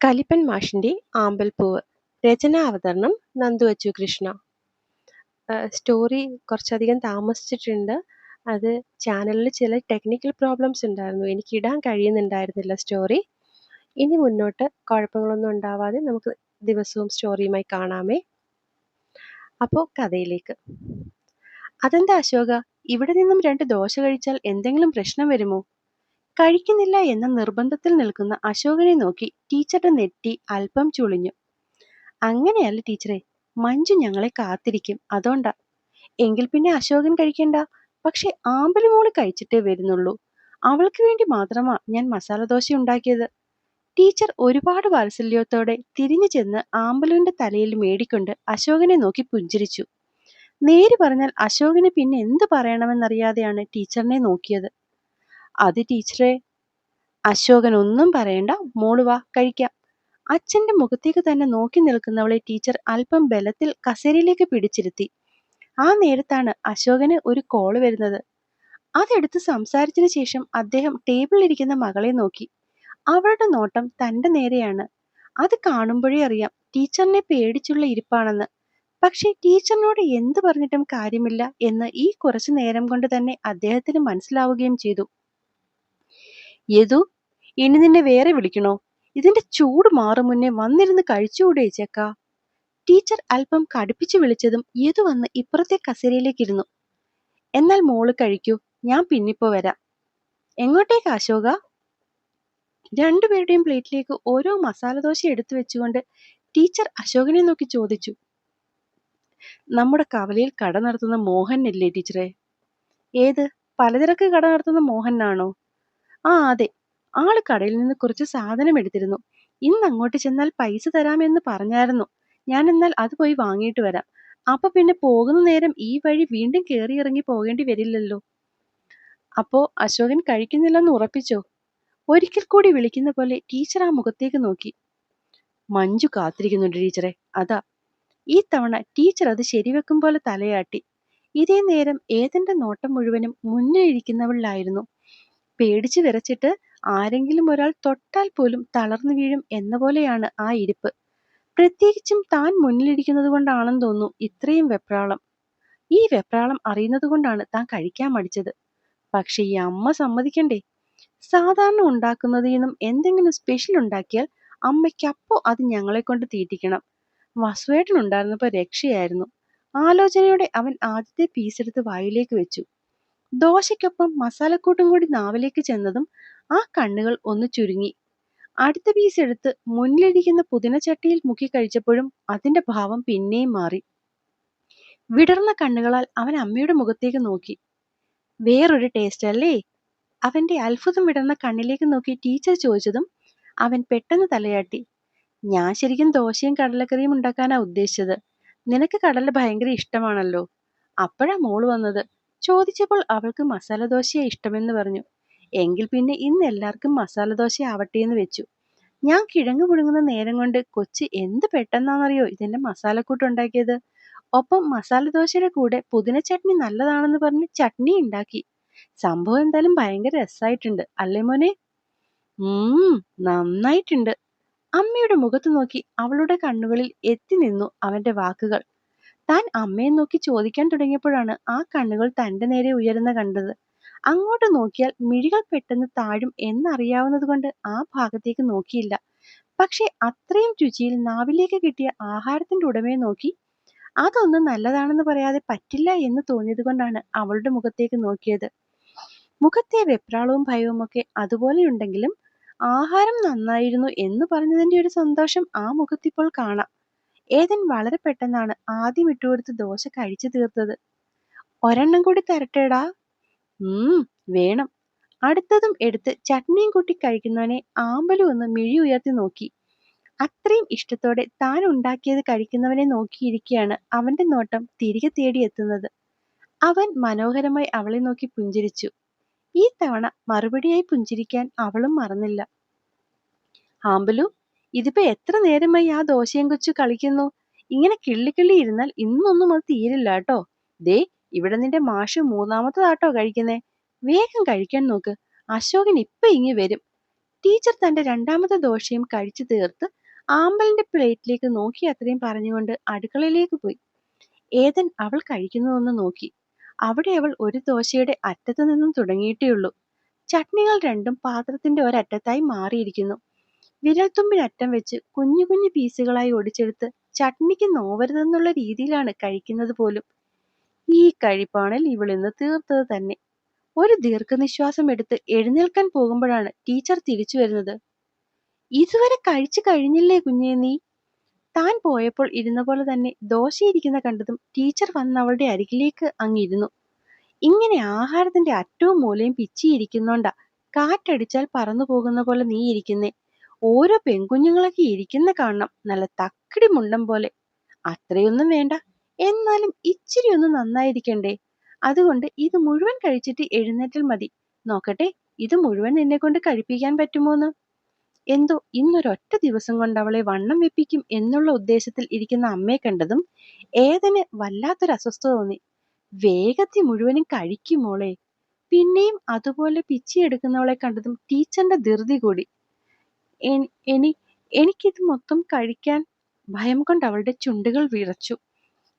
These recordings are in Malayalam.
കലിപ്പൻ മാഷിന്റെ ആമ്പൽപ്പൂവ്. രചനാവതരണം നന്ദു അച്ചു കൃഷ്ണ. സ്റ്റോറി കുറച്ചധികം താമസിച്ചിട്ടുണ്ട്. അത് ചാനലിൽ ചില ടെക്നിക്കൽ പ്രോബ്ലംസ് ഉണ്ടായിരുന്നു. എനിക്ക് ഇടാൻ കഴിയുന്നുണ്ടായിരുന്നില്ല സ്റ്റോറി ഇനി മുന്നോട്ട് കുഴപ്പങ്ങളൊന്നും ഉണ്ടാവാതെ നമുക്ക് ദിവസവും സ്റ്റോറിയുമായി കാണാമേ. അപ്പോൾ കഥയിലേക്ക്. അതെന്താ അശോക? ഇവിടെ നിന്നും രണ്ട് ദോശ കഴിച്ചാൽ എന്തെങ്കിലും പ്രശ്നം വരുമോ? കഴിക്കുന്നില്ല എന്ന നിർബന്ധത്തിൽ നിൽക്കുന്ന അശോകനെ നോക്കി ടീച്ചറുടെ നെറ്റി അല്പം ചുളിഞ്ഞു. അങ്ങനെയല്ല ടീച്ചറെ മഞ്ജു ഞങ്ങളെ കാത്തിരിക്കും അതോണ്ടാ എങ്കിൽ പിന്നെ അശോകൻ കഴിക്കണ്ട. പക്ഷെ ആമ്പലി മോൾ കഴിച്ചിട്ടേ വരുന്നുള്ളൂ. അവൾക്ക് വേണ്ടി മാത്രമാ ഞാൻ മസാല ദോശ ഉണ്ടാക്കിയത്. ടീച്ചർ ഒരുപാട് വാത്സല്യത്തോടെ തിരിഞ്ഞു ചെന്ന് ആമ്പലുവിന്റെ തലയിൽ മേടിക്കൊണ്ട് അശോകനെ നോക്കി പുഞ്ചിരിച്ചു. നേര് പറഞ്ഞാൽ അശോകന് പിന്നെ എന്ത് പറയണമെന്നറിയാതെയാണ് ടീച്ചറിനെ നോക്കിയത്. അത് ടീച്ചറെ അശോകൻ ഒന്നും പറയണ്ട മോൾ വാ കഴിക്കാം. അച്ഛന്റെ മുഖത്തേക്ക് തന്നെ നോക്കി നിൽക്കുന്നവളെ ടീച്ചർ അല്പം ബലത്തിൽ കസേരയിലേക്ക് പിടിച്ചിരുത്തി. ആ നേരത്താണ് അശോകന് ഒരു കോൾ വരുന്നത്. അതെടുത്ത് സംസാരിച്ചതിന് ശേഷം അദ്ദേഹം ടേബിളിലിരിക്കുന്ന മകളെ നോക്കി. അവളുടെ നോട്ടം തന്റെ നേരെയാണ്. അത് കാണുമ്പോഴേ അറിയാം ടീച്ചറിനെ പേടിച്ചുള്ള ഇരിപ്പാണെന്ന്. പക്ഷെ ടീച്ചറിനോട് എന്ത് പറഞ്ഞിട്ടും കാര്യമില്ല എന്ന് ഈ കുറച്ചു നേരം കൊണ്ട് തന്നെ അദ്ദേഹത്തിന് മനസ്സിലാവുകയും ചെയ്തു. യദു ഇനി നിന്നെ വേറെ വിളിക്കണോ? ഇതിന്റെ ചൂട് മാറും മുന്നേ വന്നിരുന്ന് കഴിച്ചുകൂടെ ചേക്ക. ടീച്ചർ അല്പം കടുപ്പിച്ചു വിളിച്ചതും യദു വന്ന് ഇപ്പുറത്തെ കസേരയിലേക്ക് ഇരുന്നു എന്നാൽ മോൾ കഴിക്കൂ ഞാൻ പിന്നിപ്പോ വരാം. എങ്ങോട്ടേക്ക് അശോക? രണ്ടുപേരുടെയും പ്ലേറ്റിലേക്ക് ഓരോ മസാല ദോശ എടുത്തു വെച്ചുകൊണ്ട് ടീച്ചർ അശോകനെ നോക്കി ചോദിച്ചു. നമ്മുടെ കവലയിൽ കട നടത്തുന്ന മോഹൻ അല്ലേ ടീച്ചറെ? ഏത്? പലചരക്ക് കട നടത്തുന്ന മോഹനാണോ? ആ അതെ. ആൾ കടയിൽ നിന്ന് കുറച്ച് സാധനം എടുത്തിരുന്നു. ഇന്ന് അങ്ങോട്ട് ചെന്നാൽ പൈസ തരാമെന്ന് പറഞ്ഞായിരുന്നു. ഞാൻ എന്നാൽ അത് പോയി വാങ്ങിയിട്ട് വരാം. അപ്പൊ പിന്നെ പോകുന്ന നേരം ഈ വഴി വീണ്ടും കയറി ഇറങ്ങി പോകേണ്ടി വരില്ലല്ലോ. അപ്പോ അശോകൻ കഴിക്കുന്നില്ലെന്ന് ഉറപ്പിച്ചോ? ഒരിക്കൽ കൂടി വിളിക്കുന്ന പോലെ ടീച്ചർ ആ മുഖത്തേക്ക് നോക്കി. മഞ്ജു കാത്തിരിക്കുന്നുണ്ട് ടീച്ചറെ. അതാ. ഈ തവണ ടീച്ചർ അത് ശരിവെക്കും പോലെ തലയാട്ടി. ഇതേ നേരം ഏതെന്റെ നോട്ടം മുഴുവനും മുന്നിലിരിക്കുന്നവളിലായിരുന്നു. പേടിച്ചു വിറച്ചിട്ട് ആരെങ്കിലും ഒരാൾ തൊട്ടാൽ പോലും തളർന്നു വീഴും എന്ന പോലെയാണ് ആ ഇരിപ്പ്. പ്രത്യേകിച്ചും താൻ മുന്നിലിരിക്കുന്നത് കൊണ്ടാണെന്ന് തോന്നുന്നു ഇത്രയും വെപ്രാളം. ഈ വെപ്രാളം അറിയുന്നത് കൊണ്ടാണ് താൻ കഴിക്കാൻ മടിച്ചത്. പക്ഷെ ഈ അമ്മ സമ്മതിക്കണ്ടേ? സാധാരണ ഉണ്ടാക്കുന്നതിൽ നിന്നും എന്തെങ്കിലും സ്പെഷ്യൽ ഉണ്ടാക്കിയാൽ അമ്മയ്ക്ക് അപ്പോ അത് ഞങ്ങളെ കൊണ്ട് തീറ്റിക്കണം. വസുവേട്ടൻ ഉണ്ടായിരുന്നപ്പോ രക്ഷയായിരുന്നു. ആലോചനയോടെ അവൻ ആദ്യത്തെ പീസ് എടുത്ത് വായിലേക്ക് വെച്ചു. ദോശയ്ക്കൊപ്പം മസാലക്കൂട്ടും കൂടി നാവിലേക്ക് ചെന്നതും ആ കണ്ണുകൾ ഒന്ന് ചുരുങ്ങി. അടുത്ത പീസ് എടുത്ത് മുന്നിലിരിക്കുന്ന പുതിനച്ചട്ടിയിൽ മുക്കി കഴിച്ചപ്പോഴും അതിന്റെ ഭാവം പിന്നെയും മാറി. വിടർന്ന കണ്ണുകളാൽ അവൻ അമ്മയുടെ മുഖത്തേക്ക് നോക്കി. വേറൊരു ടേസ്റ്റ് അല്ലേ? അവന്റെ അത്ഭുതം വിടർന്ന കണ്ണിലേക്ക് നോക്കി ടീച്ചർ ചോദിച്ചതും അവൻ പെട്ടെന്ന് തലയാട്ടി. ഞാൻ ശരിക്കും ദോശയും കടലക്കറിയും ഉണ്ടാക്കാനാ ഉദ്ദേശിച്ചത്. നിനക്ക് കടല ഭയങ്കര ഇഷ്ടമാണല്ലോ. അപ്പോഴാ മോൾ വന്നത്. ചോദിച്ചപ്പോൾ അവൾക്ക് മസാല ദോശയെ ഇഷ്ടമെന്ന് പറഞ്ഞു. എങ്കിൽ പിന്നെ ഇന്ന് എല്ലാവർക്കും മസാല ദോശ ആവട്ടെ എന്ന് വെച്ചു. ഞാൻ കിഴങ്ങ് പുഴുങ്ങുന്ന നേരം കൊണ്ട് കൊച്ച് എന്ത് പെട്ടെന്നാണെന്നറിയോ ഇതിന്റെ മസാലക്കൂട്ട് ഉണ്ടാക്കിയത്? ഒപ്പം മസാല ദോശയുടെ കൂടെ പുതിന ചട്നി നല്ലതാണെന്ന് പറഞ്ഞ് ചട്നി ഉണ്ടാക്കി. സംഭവം എന്തായാലും ഭയങ്കര രസമായിട്ടുണ്ട് അല്ലേ മോനെ? നന്നായിട്ടുണ്ട്. അമ്മയുടെ മുഖത്ത് നോക്കി അവളുടെ കണ്ണുകളിൽ എത്തി നിന്നു അവന്റെ വാക്കുകൾ. താൻ അമ്മയെ നോക്കി ചോദിക്കാൻ തുടങ്ങിയപ്പോഴാണ് ആ കണ്ണുകൾ തന്റെ നേരെ ഉയരുന്ന കണ്ടത്. അങ്ങോട്ട് നോക്കിയാൽ മിഴികൾ പെട്ടെന്ന് താഴും എന്നറിയാവുന്നത് കൊണ്ട് ആ ഭാഗത്തേക്ക് നോക്കിയില്ല. പക്ഷെ അത്രയും രുചിയിൽ നാവിലേക്ക് കിട്ടിയ ആഹാരത്തിന്റെ ഉടമയെ നോക്കി അതൊന്നും നല്ലതാണെന്ന് പറയാതെ പറ്റില്ല എന്ന് തോന്നിയത് കൊണ്ടാണ് അവളുടെ മുഖത്തേക്ക് നോക്കിയത്. മുഖത്തെ വെപ്രാളവും ഭയവും ഒക്കെ അതുപോലെ ഉണ്ടെങ്കിലും ആഹാരം നന്നായിരുന്നു എന്ന് പറഞ്ഞതിന്റെ ഒരു സന്തോഷം ആ മുഖത്തിപ്പോൾ കാണാം. ഏതൻ വളരെ പെട്ടെന്നാണ് ആദ്യം ഇട്ടുകൊടുത്ത് ദോശ കഴിച്ചു തീർത്തത്. ഒരെണ്ണം കൂടി തരട്ടേടാ. ഉം വേണം. അടുത്തതും എടുത്ത് ചട്നിയും കൂട്ടി കഴിക്കുന്നവനെ ആമ്പലു ഒന്ന് മിഴി ഉയർത്തി നോക്കി. അത്രയും ഇഷ്ടത്തോടെ താൻ ഉണ്ടാക്കിയത് കഴിക്കുന്നവനെ നോക്കിയിരിക്കുകയാണ് അവന്റെ നോട്ടം തിരികെ തേടിയെത്തുന്നത് അവൻ മനോഹരമായി അവളെ നോക്കി പുഞ്ചിരിച്ചു. ഈ തവണ മറുപടിയായി പുഞ്ചിരിക്കാൻ അവളും മറന്നില്ല. ആമ്പലു ഇതിപ്പോ എത്ര നേരമായി ആ ദോശയും കൊച്ചു കളിക്കുന്നു? ഇങ്ങനെ കിള്ളി കിള്ളി ഇരുന്നാൽ ഇന്നൊന്നും അത് തീരില്ല കേട്ടോ. ദേ ഇവിടെ നിന്റെ മാഷ് മൂന്നാമത്തതാട്ടോ കഴിക്കുന്നേ. വേഗം കഴിക്കാൻ നോക്ക്. അശോകൻ ഇപ്പൊ ഇങ്ങി വരും. ടീച്ചർ തന്റെ രണ്ടാമത്തെ ദോശയും കഴിച്ചു തീർത്ത് ആമ്പലിന്റെ പ്ലേറ്റിലേക്ക് നോക്കി അത്രയും പറഞ്ഞുകൊണ്ട് അടുക്കളയിലേക്ക് പോയി. ഏതൻ അവൾ കഴിക്കുന്നതൊന്ന് നോക്കി. അവിടെ അവൾ ഒരു ദോശയുടെ അറ്റത്തു നിന്നും തുടങ്ങിയിട്ടേയുള്ളൂ. ചട്നികൾ രണ്ടും പാത്രത്തിന്റെ ഒരറ്റത്തായി മാറിയിരിക്കുന്നു. വിരൽത്തുമ്പിനറ്റം വെച്ച് കുഞ്ഞു കുഞ്ഞു പീസുകളായി ഒടിച്ചെടുത്ത് ചട്നിക്ക് നോവരുതെന്നുള്ള രീതിയിലാണ് കഴിക്കുന്നത് പോലും. ഈ കഴിപ്പാണിൽ ഇവളിന്ന് തീർത്തത് തന്നെ. ഒരു ദീർഘനിശ്വാസം എടുത്ത് എഴുന്നേൽക്കാൻ പോകുമ്പോഴാണ് ടീച്ചർ തിരിച്ചു വരുന്നത്. ഇതുവരെ കഴിച്ചു കഴിഞ്ഞില്ലേ കുഞ്ഞേ നീ? താൻ പോയപ്പോൾ ഇരുന്ന പോലെ തന്നെ ദോശയിരിക്കുന്ന കണ്ടതും ടീച്ചർ വന്ന് അവളുടെ അരികിലേക്ക് അങ്ങിരുന്നു. ഇങ്ങനെ ആഹാരത്തിന്റെ അറ്റവും മൂലയും പിച്ചിയിരിക്കുന്നോണ്ടാ. കാറ്റടിച്ചാൽ പറന്നു പോകുന്ന പോലെ നീ ഇരിക്കുന്നേ. ഓരോ പെൺകുഞ്ഞുങ്ങളൊക്കെ ഇരിക്കുന്ന കാണണം. നല്ല തക്കിടി മുണ്ടം പോലെ. അത്രയൊന്നും വേണ്ട. എന്നാലും ഇച്ചിരി ഒന്ന് നന്നായിരിക്കണ്ടേ? അതുകൊണ്ട് ഇത് മുഴുവൻ കഴിച്ചിട്ട് എഴുന്നേറ്റാൽ മതി. നോക്കട്ടെ ഇത് മുഴുവൻ നിന്നെ കൊണ്ട് കഴിപ്പിക്കാൻ പറ്റുമോന്ന്? എന്തോ ഇന്നൊരൊറ്റ ദിവസം കൊണ്ട് അവളെ വണ്ണം വെപ്പിക്കും എന്നുള്ള ഉദ്ദേശത്തിൽ ഇരിക്കുന്ന അമ്മയെ കണ്ടതും ഏതന് വല്ലാത്തൊരു അസ്വസ്ഥത തോന്നി. വേഗത്തിൽ മുഴുവനും കഴിക്കും മോളെ. പിന്നെയും അതുപോലെ പിച്ചി എടുക്കുന്നവളെ കണ്ടതും ടീച്ചറിന്റെ ധൃതി കൂടി. എനി- എനി എനിക്കിത് മൊത്തം കഴിക്കാൻ ഭയം കൊണ്ട് അവളുടെ ചുണ്ടുകൾ വിറച്ചു.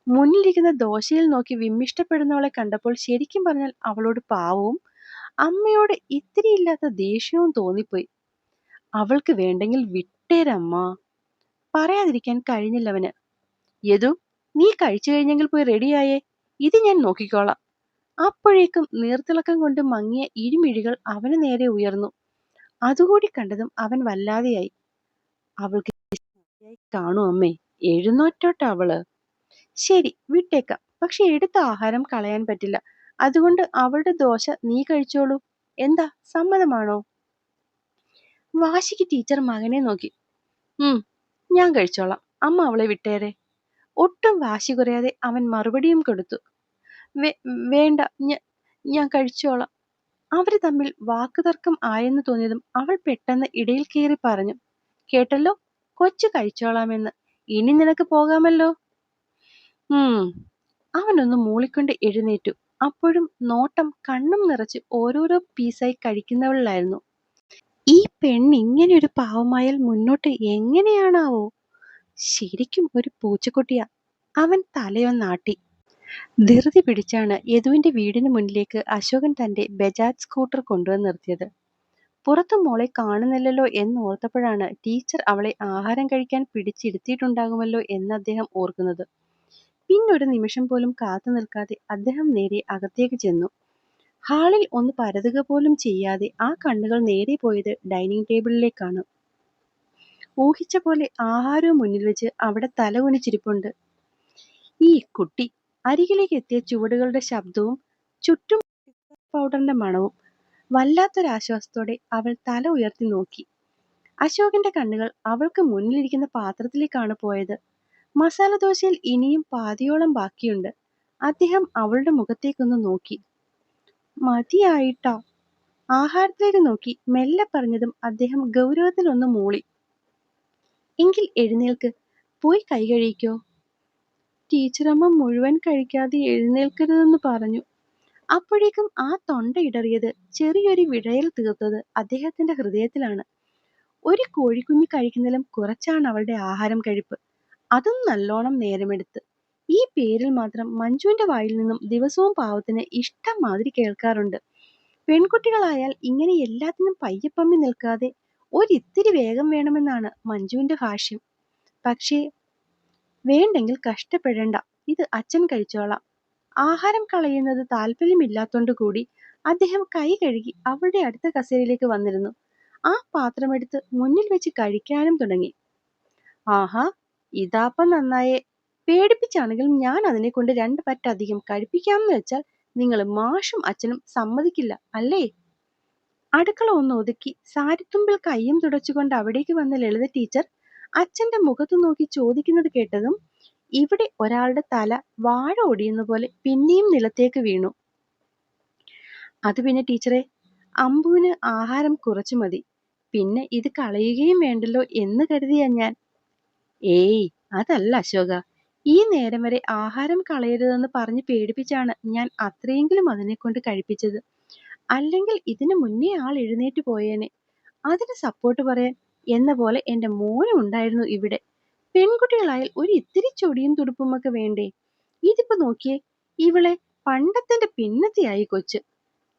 മുന്നിലിരിക്കുന്ന ദോശയിൽ നോക്കി വിമ്മിഷ്ടപ്പെടുന്നവളെ കണ്ടപ്പോൾ ശരിക്കും പറഞ്ഞാൽ അവളോട് പാവവും അമ്മയോട് ഇത്തിരി ഇല്ലാത്ത ദേഷ്യവും തോന്നിപ്പോയി. അവൾക്ക് വേണ്ടെങ്കിൽ വിട്ടേരമ്മ. പറയാതിരിക്കാൻ കഴിഞ്ഞില്ലവന് യദു നീ കഴിച്ചു കഴിഞ്ഞെങ്കിൽ പോയി റെഡിയായേ. ഇത് ഞാൻ നോക്കിക്കോളാം. അപ്പോഴേക്കും നീർത്തിളക്കം കൊണ്ട് മങ്ങിയ ഇരുമിഴികൾ അവന് നേരെ ഉയർന്നു. അതുകൂടി കണ്ടതും അവൻ വല്ലാതെയായി. അവൾക്ക് കാണൂ അമ്മേ എഴുന്നോറ്റോട്ടെ അവൾ. ശരി വിട്ടേക്കാം. പക്ഷെ എടുത്ത ആഹാരം കളയാൻ പറ്റില്ല. അതുകൊണ്ട് അവളുടെ ദോശ നീ കഴിച്ചോളൂ. എന്താ സമ്മതമാണോ? വാശിക്ക് ടീച്ചർ മകനെ നോക്കി. ഉം ഞാൻ കഴിച്ചോളാം. അമ്മ അവളെ വിട്ടേരെ. ഒട്ടും വാശി കുറയാതെ അവൻ മറുപടിയും കൊടുത്തു. "വേ- വേണ്ട ഞാൻ കഴിച്ചോളാം. അവർ തമ്മിൽ വാക്കുതർക്കം ആയെന്ന് തോന്നിയതും അവൾ പെട്ടെന്ന് ഇടയിൽ കയറി പറഞ്ഞു കേട്ടല്ലോ കൊച്ചു കഴിച്ചോളാമെന്ന്. ഇനി നിനക്ക് പോകാമല്ലോ. ഉം. അവനൊന്ന് മൂളിക്കൊണ്ട് എഴുന്നേറ്റു. അപ്പോഴും നോട്ടം കണ്ണും നിറച്ച് ഓരോരോ പീസായി കഴിക്കുന്നവളിലായിരുന്നു ഈ പെണ്ണ് ഇങ്ങനെ ഒരു പാവമായാൽ മുന്നോട്ട് എങ്ങനെയാണാവോ? ശരിക്കും ഒരു പൂച്ചക്കുട്ടിയാ. അവൻ തലയൊന്നാട്ടി. ധൃതി പിടിച്ചാണ് യദുവിന്റെ വീടിന് മുന്നിലേക്ക് അശോകൻ തന്റെ ബജാജ് സ്കൂട്ടർ കൊണ്ടുവന്ന് നിർത്തിയത്. പുറത്ത് മോളെ കാണുന്നില്ലല്ലോ എന്ന് ഓർത്തപ്പോഴാണ് ടീച്ചർ അവളെ ആഹാരം കഴിക്കാൻ പിടിച്ചിരുത്തിയിട്ടുണ്ടാകുമല്ലോ എന്ന് അദ്ദേഹം ഓർക്കുന്നത്. പിന്നൊരു നിമിഷം പോലും കാത്തു നിൽക്കാതെ അദ്ദേഹം നേരെ അകത്തേക്ക് ചെന്നു. ഹാളിൽ ഒന്ന് പരതുക പോലും ചെയ്യാതെ ആ കണ്ണുകൾ നേരെ പോയത് ഡൈനിങ് ടേബിളിലേക്കാണ്. ഊഹിച്ച പോലെ ആഹാരവും മുന്നിൽ വെച്ച് അവിടെ തല കുനിച്ചിരിപ്പുണ്ട്. ഈ കുട്ടി അരികിലേക്ക് എത്തിയ ചുവടുകളുടെ ശബ്ദവും ചുറ്റും പൗഡറിന്റെ മണവും വല്ലാത്തൊരാശ്വാസത്തോടെ അവൾ തല ഉയർത്തി നോക്കി. അശോകന്റെ കണ്ണുകൾ അവൾക്ക് മുന്നിലിരിക്കുന്ന പാത്രത്തിലേക്കാണ് പോയത്. മസാല ദോശയിൽ ഇനിയും പാതിയോളം ബാക്കിയുണ്ട്. അദ്ദേഹം അവളുടെ മുഖത്തേക്കൊന്ന് നോക്കി. മതിയായിട്ടാ? ആഹാരത്തിലേക്ക് നോക്കി. മെല്ലെ പറഞ്ഞതും അദ്ദേഹം ഗൗരവത്തിൽ ഒന്ന് മൂളി. എങ്കിൽ എഴുന്നേൽക്ക്. പോയി കൈ കഴിക്കോ ടീച്ചറമ്മ മുഴുവൻ കഴിക്കാതെ എഴുന്നേൽക്കരുതെന്ന് പറഞ്ഞു. അപ്പോഴേക്കും ആ തൊണ്ട ഇടറിയത് ചെറിയൊരു വിടയൽ തീർത്തത് അദ്ദേഹത്തിന്റെ ഹൃദയത്തിലാണ്. ഒരു കോഴിക്കുഞ്ഞ് കഴിക്കുന്നതിലും കുറച്ചാണ് അവളുടെ ആഹാരം കഴിപ്പ്. അതും നല്ലോണം നേരമെടുത്ത്. ഈ പേരിൽ മാത്രം മഞ്ജുവിന്റെ വായിൽ നിന്നും ദിവസവും പാവത്തിന് ഇഷ്ടം മാതിരി കേൾക്കാറുണ്ട്. പെൺകുട്ടികളായാൽ ഇങ്ങനെ എല്ലാത്തിനും പയ്യപ്പമ്മി നിൽക്കാതെ ഒരിത്തിരി വേഗം വേണമെന്നാണ് മഞ്ജുവിന്റെ ഭാഷ്യം. പക്ഷേ വേണ്ടെങ്കിൽ കഷ്ടപ്പെടേണ്ട. ഇത് അച്ഛൻ കഴിച്ചോളാം. ആഹാരം കളയുന്നത് താല്പര്യമില്ലാത്തോണ്ട് കൂടി അദ്ദേഹം കൈ കഴുകി അവളുടെ അടുത്ത കസേരയിലേക്ക് വന്നിരുന്നു. ആ പാത്രമെടുത്ത് മുന്നിൽ വെച്ച് കഴിക്കാനും തുടങ്ങി. ആഹാ ഇതാപ്പം നന്നായേ. പേടിപ്പിച്ചാണെങ്കിലും ഞാൻ അതിനെ കൊണ്ട് രണ്ട് പറ്റധികം കഴിപ്പിക്കാമെന്ന് വെച്ചാൽ നിങ്ങൾ മാഷും അച്ഛനും സമ്മതിക്കില്ല അല്ലേ? അടുക്കള ഒന്ന് ഒതുക്കി സാരിത്തുമ്പിൽ കയ്യും തുടച്ചുകൊണ്ട് അവിടേക്ക് വന്ന ലളിത ടീച്ചർ അച്ഛന്റെ മുഖത്ത് നോക്കി ചോദിക്കുന്നത് കേട്ടതും ഇവിടെ ഒരാളുടെ തല വാഴ ഒടിയുന്ന പോലെ പിന്നെയും നിലത്തേക്ക് വീണു. അത് പിന്നെ ടീച്ചറെ അമ്പുവിന് ആഹാരം കുറച്ചു മതി. പിന്നെ ഇത് കളയുകയും വേണ്ടല്ലോ എന്ന് കരുതിയാ ഞാൻ. ഏയ് അതല്ല അശോക. ഈ നേരം വരെ ആഹാരം കളയരുതെന്ന് പറഞ്ഞ് പേടിപ്പിച്ചാണ് ഞാൻ അത്രയെങ്കിലും അതിനെ കൊണ്ട് കഴിപ്പിച്ചത്. അല്ലെങ്കിൽ ഇതിനു മുന്നേ ആൾ എഴുന്നേറ്റ് പോയേനെ. അതിന് സപ്പോർട്ട് പറയാൻ എന്ന പോലെ എന്റെ മോനും ഉണ്ടായിരുന്നു ഇവിടെ. പെൺകുട്ടികളായാൽ ഒരു ഇത്തിരി ചൊടിയും തുടുപ്പുമൊക്കെ വേണ്ടേ? ഇതിപ്പോ നോക്കിയേ ഇവളെ പണ്ടത്തിന്റെ പിന്നത്തെയായി കൊച്ച്.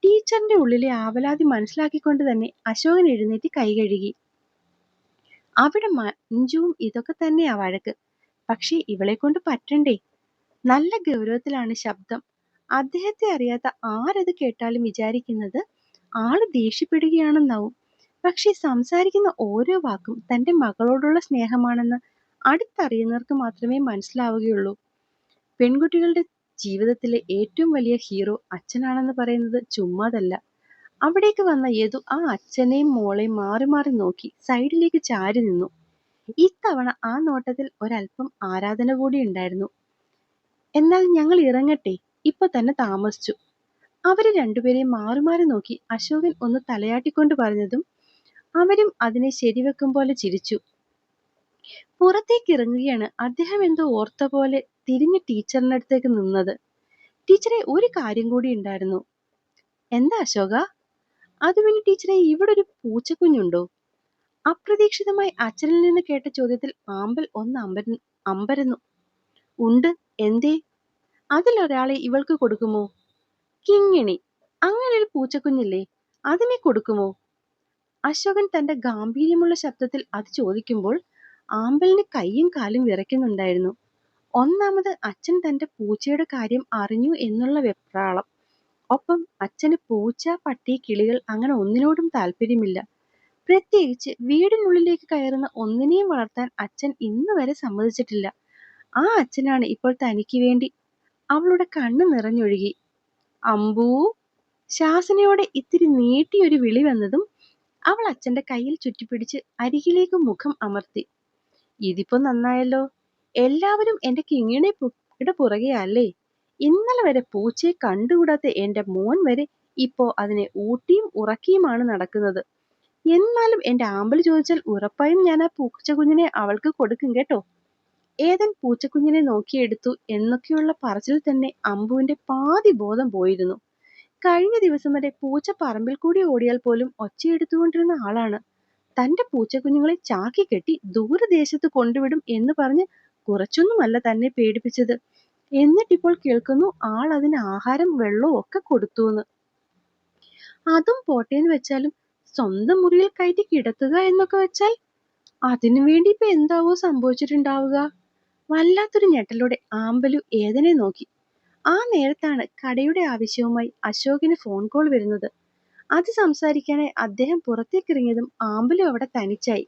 ടീച്ചറിന്റെ ഉള്ളിലെ ആവലാതി മനസ്സിലാക്കിക്കൊണ്ട് തന്നെ അശോകൻ എഴുന്നേറ്റ് കൈ കഴുകി. അവിടെ മഞ്ജുവും ഇതൊക്കെ തന്നെയാ വഴക്ക്. പക്ഷേ ഇവളെ കൊണ്ട് പറ്റണ്ടേ? നല്ല ഗൗരവത്തിലാണ് ശബ്ദം. അദ്ദേഹത്തെ അറിയാത്ത ആരത് കേട്ടാലും വിചാരിക്കുന്നത് ആൾ ദേഷ്യപ്പെടുകയാണെന്നാവും. പക്ഷെ സംസാരിക്കുന്ന ഓരോ വാക്കും തന്റെ മകളോടുള്ള സ്നേഹമാണെന്ന് അടുത്തറിയുന്നവർക്ക് മാത്രമേ മനസ്സിലാവുകയുള്ളൂ. പെൺകുട്ടികളുടെ ജീവിതത്തിലെ ഏറ്റവും വലിയ ഹീറോ അച്ഛനാണെന്ന് പറയുന്നത് ചുമ്മാതല്ല. അവിടേക്ക് വന്ന യദു ആ അച്ഛനെയും മോളെയും മാറി മാറി നോക്കി സൈഡിലേക്ക് ചാരി നിന്നു. ഇത്തവണ ആ നോട്ടത്തിൽ ഒരല്പം ആരാധന കൂടി ഉണ്ടായിരുന്നു. എന്നാൽ ഞങ്ങൾ ഇറങ്ങട്ടെ ഇപ്പൊ തന്നെ താമസിച്ചു. അവർ രണ്ടുപേരെയും മാറി മാറി നോക്കി അശോകൻ ഒന്ന് തലയാട്ടിക്കൊണ്ട് പറഞ്ഞതും അവരും അതിനെ ശരിവെക്കും പോലെ ചിരിച്ചു. പുറത്തേക്ക് ഇറങ്ങുകയാണ് അദ്ദേഹം എന്തോ ഓർത്ത പോലെ തിരിഞ്ഞ് ടീച്ചറിന്റെ അടുത്തേക്ക് നിന്നത്. ടീച്ചറെ ഒരു കാര്യം കൂടി ഉണ്ടായിരുന്നു. എന്താ അശോക? അത് പിന്നെ ടീച്ചറെ ഇവിടെ ഒരു പൂച്ചക്കുഞ്ഞുണ്ടോ? അപ്രതീക്ഷിതമായി അച്ഛനിൽ നിന്ന് കേട്ട ചോദ്യത്തിൽ ആമ്പൽ ഒന്ന് അമ്പര അമ്പരന്നു. ഉണ്ട് എന്തേ? അതിലൊരാളെ ഇവൾക്ക് കൊടുക്കുമോ? കിങ്ങിണി അങ്ങനെ ഒരു പൂച്ചക്കുഞ്ഞില്ലേ അതിനെ കൊടുക്കുമോ? അശോകൻ തന്റെ ഗാംഭീര്യമുള്ള ശബ്ദത്തിൽ അത് ചോദിക്കുമ്പോൾ ആമ്പലിന് കൈയും കാലും വിറയ്ക്കുന്നുണ്ടായിരുന്നു. ഒന്നാമത് അച്ഛൻ തന്റെ പൂച്ചയുടെ കാര്യം അറിഞ്ഞു എന്നുള്ള വെപ്രാളം. ഒപ്പം അച്ഛന് പൂച്ച പട്ടി കിളികൾ അങ്ങനെ ഒന്നിനോടും താല്പര്യമില്ല. പ്രത്യേകിച്ച് വീടിനുള്ളിലേക്ക് കയറുന്ന ഒന്നിനെയും വളർത്താൻ അച്ഛൻ ഇന്ന് വരെ സമ്മതിച്ചിട്ടില്ല. ആ അച്ഛനാണ് ഇപ്പോൾ തനിക്ക് വേണ്ടി അവളുടെ കണ്ണ് നിറഞ്ഞൊഴുകി. അമ്പൂ ശാസനയോടെ ഇത്തിരി നീട്ടിയൊരു വിളി വന്നതും അവൾ അച്ഛന്റെ കയ്യിൽ ചുറ്റിപ്പിടിച്ച് അരികിലേക്ക് മുഖം അമർത്തി. ഇതിപ്പോ നന്നായല്ലോ. എല്ലാവരും എന്റെ കിങ്ങിണി പുറകെ പുറകെയല്ലേ ഇന്നലെ വരെ പൂച്ചയെ കണ്ടുകൂടാത്ത എന്റെ മോൻ വരെ ഇപ്പോ അതിനെ ഊട്ടിയും ഉറക്കിയുമാണ് നടക്കുന്നത്. എന്നാലും എന്റെ ആമ്പൽ ചോദിച്ചാൽ ഉറപ്പായും ഞാൻ ആ പൂച്ചക്കുഞ്ഞിനെ അവൾക്ക് കൊടുക്കും കേട്ടോ. ഏതൻ പൂച്ചക്കുഞ്ഞിനെ നോക്കിയെടുത്തു എന്നൊക്കെയുള്ള പറച്ചിൽ തന്നെ അമ്പുവിന്റെ പാതി ബോധം പോയിരുന്നു. കഴിഞ്ഞ ദിവസം വരെ പൂച്ച പറമ്പിൽ കൂടി ഓടിയാൽ പോലും ഒച്ചയെടുത്തുകൊണ്ടിരുന്ന ആളാണ്. തന്റെ പൂച്ചക്കുഞ്ഞുങ്ങളെ ചാക്കി കെട്ടി ദൂരദേശത്ത് കൊണ്ടുവിടും എന്ന് പറഞ്ഞ് കുറച്ചൊന്നുമല്ല തന്നെ പേടിപ്പിച്ചത്. എന്നിട്ടിപ്പോൾ കേൾക്കുന്നു ആൾ അതിന് ആഹാരം വെള്ളവും ഒക്കെ കൊടുത്തു എന്ന് അതും പോട്ടേന്ന് വെച്ചാലും സ്വന്തം മുറിയിൽ കയറ്റി കിടത്തുക എന്നൊക്കെ വെച്ചാൽ അതിനു വേണ്ടി ഇപ്പൊ എന്താവോ സംഭവിച്ചിട്ടുണ്ടാവുക. വല്ലാത്തൊരു ഞെട്ടലോടെ ആമ്പലു ഏതനെ നോക്കി. ആ നേരത്താണ് കടയുടെ ആവശ്യവുമായി അശോകിന് ഫോൺ കോൾ വരുന്നത്. അത് സംസാരിക്കാനായി അദ്ദേഹം പുറത്തേക്കിറങ്ങിയതും ആമ്പലും അവിടെ തനിച്ചായി.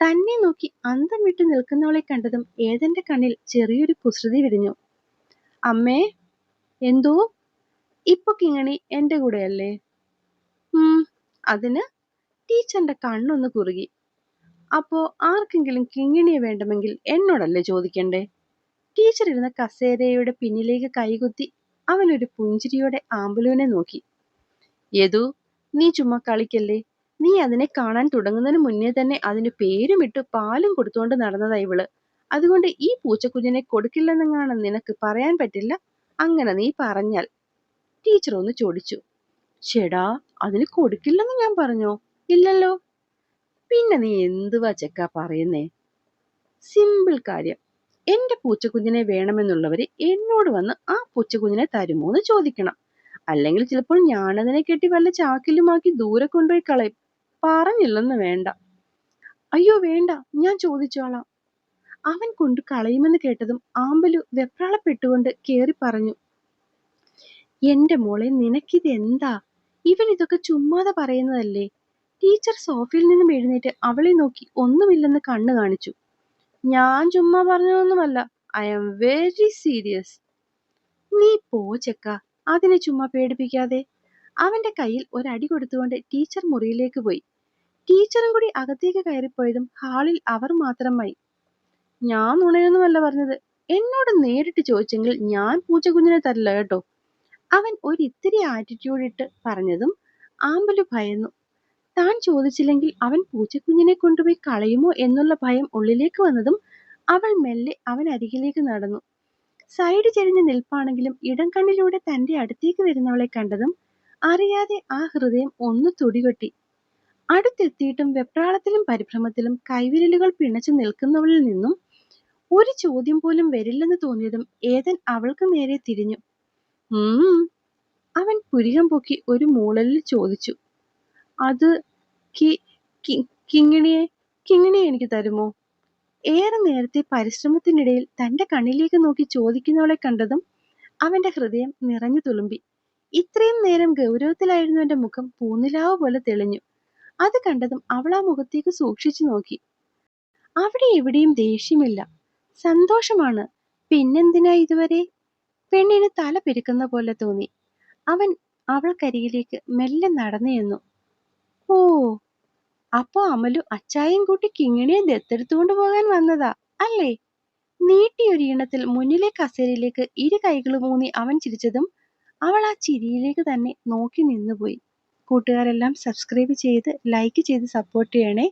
തന്നെ നോക്കി അന്തം വിട്ടു നിൽക്കുന്നവളെ കണ്ടതും ഏതന്റെ കണ്ണിൽ ചെറിയൊരു കുസൃതി വിരിഞ്ഞു. അമ്മേ എന്തോ? ഇപ്പൊ കിങ്ങണി എന്റെ കൂടെയല്ലേ? ഉം അതിന് ടീച്ചറിന്റെ കണ്ണൊന്ന് കുറുകി. അപ്പോ ആർക്കെങ്കിലും കിങ്ങിണിയെ വേണ്ടുമെങ്കിൽ എന്നോടല്ലേ ചോദിക്കണ്ടേ? ടീച്ചർ ഇരുന്ന കസേരയുടെ പിന്നിലേക്ക് കൈകുത്തി അവനൊരു പുഞ്ചിരിയോടെ ആമ്പലുവിനെ നോക്കി. യദു നീ ചുമ്മാ കളിക്കല്ലേ? നീ അതിനെ കാണാൻ തുടങ്ങുന്നതിന് മുന്നേ തന്നെ അതിന് പേരുമിട്ട് പാലും കൊടുത്തുകൊണ്ട് നടന്നതാ ഇവൾ. അതുകൊണ്ട് ഈ പൂച്ചക്കുഞ്ഞിനെ കൊടുക്കില്ലെന്നെങ്ങാണ് നിനക്ക് പറയാൻ പറ്റില്ല? അങ്ങനെ നീ പറഞ്ഞാൽ. ടീച്ചർ ഒന്ന് ചോദിച്ചു. ചേടാ അതിന് കൊടുക്കില്ലെന്ന് ഞാൻ പറഞ്ഞോ? ഇല്ലല്ലോ. പിന്നെ നീ എന്തുവാ ചെക്കാ പറയുന്നേ? സിമ്പിൾ കാര്യം. എന്റെ പൂച്ചക്കുഞ്ഞിനെ വേണമെന്നുള്ളവർ എന്നോട് വന്ന് ആ പൂച്ചക്കുഞ്ഞിനെ തരുമോ എന്ന് ചോദിക്കണം. അല്ലെങ്കിൽ ചിലപ്പോൾ ഞാനതിനെ കെട്ടി വല്ല ചാക്കിലുമാക്കി ദൂരെ കൊണ്ടുപോയി കളയും. പറഞ്ഞില്ലെന്ന് വേണ്ട. അയ്യോ വേണ്ട. ഞാൻ ചോദിച്ചോളാം. അവൻ കൊണ്ട് കളയുമെന്ന് കേട്ടതും ആമ്പലു വെപ്രാളപ്പെട്ടുകൊണ്ട് കേറി പറഞ്ഞു. എന്റെ മോളെ നിനക്കിത് എന്താ? ഇവൻ ഇതൊക്കെ ചുമ്മാതെ പറയുന്നതല്ലേ? ടീച്ചർ സോഫയിൽ നിന്നും എഴുന്നേറ്റ് അവളെ നോക്കി ഒന്നുമില്ലെന്ന് കണ്ണു കാണിച്ചു. ഞാൻ ചുമ്മാ പറഞ്ഞതൊന്നുമല്ല. ഐ ആം വെരി സീരിയസ് നീ പോ ചെക്ക. അതിനെ ചുമ്മാ പേടിപ്പിക്കാതെ. അവന്റെ കയ്യിൽ ഒരടി കൊടുത്തുകൊണ്ട് ടീച്ചർ മുറിയിലേക്ക് പോയി. ടീച്ചറും കൂടി അകത്തേക്ക് കയറിപ്പോയതും ഹാളിൽ അവർ മാത്രമായി. ഞാൻ നുണയൊന്നുമല്ല പറഞ്ഞത്. എന്നോട് നേരിട്ട് ചോദിച്ചെങ്കിൽ ഞാൻ പൂച്ചക്കുഞ്ഞിനെ തരില്ല കേട്ടോ. അവൻ ഒരിത്തിരി ആറ്റിറ്റ്യൂഡ് ഇട്ട് പറഞ്ഞതും ആമ്പലു ഭയന്നു. താൻ ചോദിച്ചില്ലെങ്കിൽ അവൻ പൂച്ചക്കുഞ്ഞിനെ കൊണ്ടുപോയി കളയുമോ എന്നുള്ള ഭയം ഉള്ളിലേക്ക് വന്നതും അവൾ മെല്ലെ അവൻ അരികിലേക്ക് നടന്നു. സൈഡ് ചെരിഞ്ഞ് നിൽപ്പാണെങ്കിലും ഇടം കണ്ണിലൂടെ തന്റെ അടുത്തേക്ക് വരുന്നവളെ കണ്ടതും അറിയാതെ ആ ഹൃദയം ഒന്ന് തുടികൊട്ടി. അടുത്തെത്തിയിട്ടും വെപ്രാളത്തിലും പരിഭ്രമത്തിലും കൈവിരലുകൾ പിണച്ചു നിൽക്കുന്നവളിൽ നിന്നും ഒരു ചോദ്യം പോലും വരില്ലെന്ന് തോന്നിയതും ഏതൻ അവൾക്ക് നേരെ തിരിഞ്ഞു. അവൻ പുരികം പൊക്കി ഒരു മൂളലിൽ ചോദിച്ചു. അത് കി- കിങ്ങിണിയെ കിങ്ങിണിയെ എനിക്ക് തരുമോ? ഏറെ നേരത്തെ പരിശ്രമത്തിനിടയിൽ തന്റെ കണ്ണിലേക്ക് നോക്കി ചോദിക്കുന്നവളെ കണ്ടതും അവന്റെ ഹൃദയം നിറഞ്ഞു തുളുമ്പി. ഇത്രയും നേരം ഗൗരവത്തിലായിരുന്നു എന്റെ മുഖം പൂനിലാവ് പോലെ തെളിഞ്ഞു. അത് കണ്ടതും അവൾ ആ മുഖത്തേക്ക് സൂക്ഷിച്ചു നോക്കി. അവിടെ എവിടെയും ദേഷ്യമില്ല. സന്തോഷമാണ്. പിന്നെന്തിനാ ഇതുവരെ? പെണ്ണിന് തല പെരുക്കുന്ന പോലെ തോന്നി. അവൻ അവൾക്കരികിലേക്ക് മെല്ലെ നടന്നു ചെന്നു. ഓ അപ്പോ അമലു അച്ചായയും കൂട്ടി കിങ്ങിണിയെ ദത്തെടുത്തുകൊണ്ട് പോകാൻ വന്നതാ അല്ലേ? നീട്ടിയൊരു ഈണത്തിൽ മുന്നിലെ കസേരയിലേക്ക് ഇരു കൈകളും ഊന്നി അവൻ ചിരിച്ചതും അവൾ ആ ചിരിയിലേക്ക് തന്നെ നോക്കി നിന്നുപോയി. കൂട്ടുകാരെല്ലാം സബ്സ്ക്രൈബ് ചെയ്ത് ലൈക്ക് ചെയ്ത് സപ്പോർട്ട് ചെയ്യണേ.